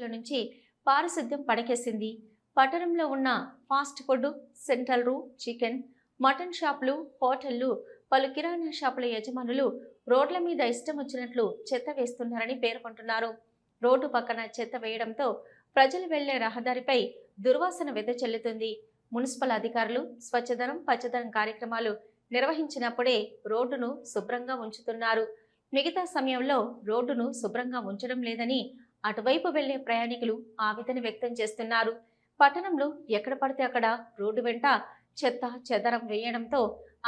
పరిస్థితుల నుంచి పారిశుద్ధ్యం పడకేసింది. పట్టణంలో ఉన్న fast food central chicken mutton షాపులు హోటళ్ళు పలు కిరాణా షాపుల యజమానులు రోడ్ల మీద ఇష్టం వచ్చినట్లు చెత్త వేస్తున్నారని పేర్కొంటున్నారు. రోడ్డు పక్కన చెత్త వేయడంతో ప్రజలు వెళ్ళే రహదారిపై దుర్వాసన వెదజల్లుతుంది మున్సిపల్ అధికారులు స్వచ్ఛదనం పచ్చదనం కార్యక్రమాలు నిర్వహించినప్పుడే రోడ్డును శుభ్రంగా ఉంచుతున్నారు. మిగతా సమయంలో రోడ్డును శుభ్రంగా ఉంచడం లేదని అటువైపు వెళ్ళే ప్రయాణికులు ఆవేదన వ్యక్తం చేస్తున్నారు. పట్టణంలో ఎక్కడ పడితే అక్కడ రోడ్డు వెంట చెత్త చెదరం వేయడంతో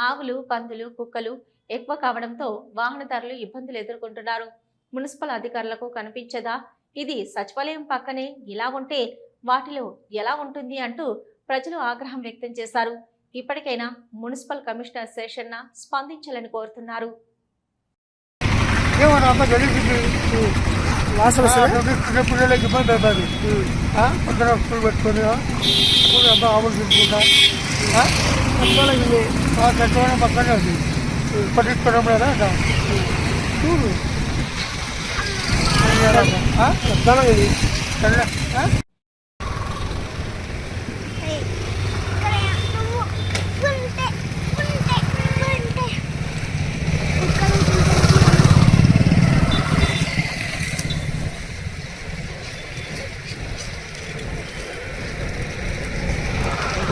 ఆవులు పందులు కుక్కలు ఎక్కువ కావడంతో వాహనదారులు ఇబ్బందులు ఎదుర్కొంటున్నారు. మున్సిపల్ అధికారులకు కనిపించదా? ఇది సచివాలయం పక్కనే ఇలా ఉంటే వాటిలో ఎలా ఉంటుంది అంటూ ప్రజలు ఆగ్రహం వ్యక్తం చేశారు. ఇప్పటికైనా మున్సిపల్ కమిషనర్ శేషన్న స్పందించాలని కోరుతున్నారు. వాసన పిల్లలకి ఇబ్బంది అవుతుంది పక్కన స్కూల్ పెట్టుకొని ఆ, స్కూల్ అంతా ఆవులు తిప్పుకుంటా కట్టుకోవడం పక్కనే ఉంది పట్టించుకోవడం లేదా ఇంకా? చూడు